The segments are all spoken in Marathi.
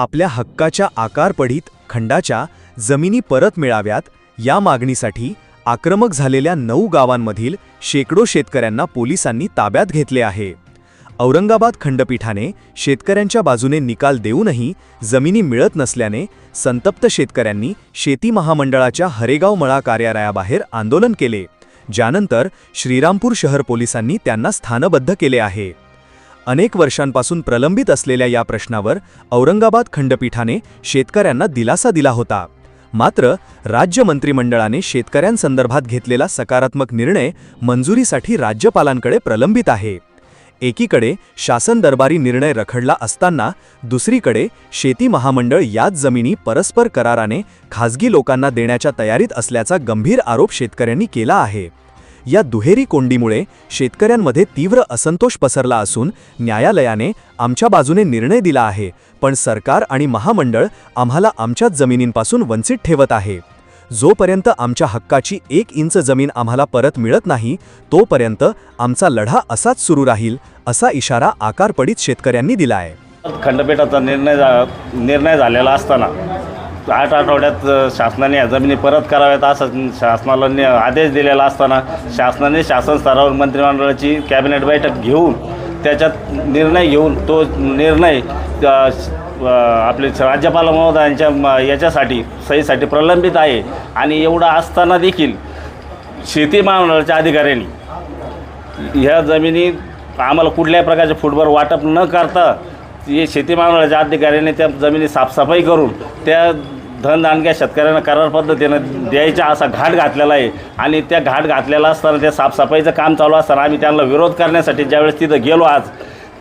आपल्या हक्काच्या आकारपडीत खंडाच्या जमिनी परत मिळाव्यात या मागणीसाठी आक्रमक झालेल्या नऊ गावांमधील शेकडो शेतकऱ्यांना पोलिसांनी ताब्यात घेतले आहे. औरंगाबाद खंडपीठाने शेतकऱ्यांच्या बाजूने निकाल देऊनही जमिनी मिळत नसल्याने संतप्त शेतकऱ्यांनी शेती महामंडळाच्या हरेगाव मळा कार्यालयाबाहेर आंदोलन केले ज्यानंतर श्रीरामपूर शहर पोलिसांनी त्यांना स्थानबद्ध केले आहे. अनेक वर्षांपासून प्रलंबित असलेल्या या प्रश्नावर औरंगाबाद खंडपीठाने शेतकऱ्यांना दिलासा दिला होता. मात्र राज्य मंत्रिमंडळाने शेतकऱ्यांसंदर्भात घेतलेला सकारात्मक निर्णय मंजुरीसाठी राज्यपालांकडे प्रलंबित आहे. एकीकडे शासन दरबारी निर्णय रखडला असताना दुसरीकडे शेती महामंडळ याच जमिनी परस्पर कराराने खाजगी लोकांना देण्याच्या तयारीत असल्याचा गंभीर आरोप शेतकऱ्यांनी केला आहे. या दुहेरी कोंडीमुळे शेतकऱ्यांमध्ये तीव्र असंतोष पसरला असून न्यायालयाने आमच्या बाजूने निर्णय दिला आहे पण सरकार आणि महामंडळ आम्हाला आमच्याच जमिनींपासून वंचित ठेवत आहे. जोपर्यंत आमच्या हक्काची एक इंच जमीन आम्हाला परत मिळत नाही तोपर्यंत आमचा लढा असाच सुरू राहील असा इशारा आकारपडीत शेतकऱ्यांनी दिला आहे खंडपीठाचा निर्णय निर्णय झालेला असताना आठ आठवड्यात शासनाने या जमिनी परत कराव्यात असं शासनाला आदेश दिलेला असताना शासनाने शासन स्तरावर मंत्रिमंडळाची कॅबिनेट बैठक घेऊन त्याच्यात निर्णय घेऊन तो निर्णय आपले राज्यपाल महोदयांच्या म- याच्यासाठी सहीसाठी प्रलंबित आहे. आणि एवढं असताना देखील शेती महामंडळाच्या अधिकाऱ्यांनी ह्या जमिनी आम्हाला कुठल्याही प्रकारचे फुटबॉल वाटप न करता हे शेती महामंडळाच्या अधिकाऱ्याने त्या जमिनी साफसफाई करून त्या धनदानग्या शेतकऱ्यांना करार पद्धतीनं द्यायचा असा घाट घातलेला आहे. आणि त्या घाट घातलेला असताना त्या साफसफाईचं काम चालू असताना आम्ही त्यांना विरोध करण्यासाठी ज्यावेळेस तिथं गेलो आज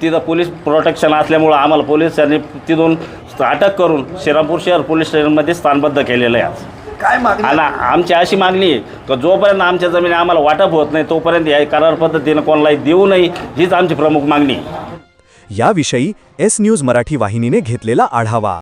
तिथं पोलीस प्रोटेक्शन असल्यामुळं आम्हाला पोलिसांनी तिथून अटक करून श्रीरामपूर शहर पोलीस स्टेशनमध्ये स्थानबद्ध केलेलं आहे आज. काय मागणी? आणि आमची अशी मागणी आहे की जोपर्यंत आमच्या जमिनी आम्हाला वाटप होत नाही तोपर्यंत या करार पद्धतीनं कोणालाही देऊ नये हीच आमची प्रमुख मागणी आहे. याविषयी एस न्यूज मराठी वाहिनीने घेतलेला आढावा.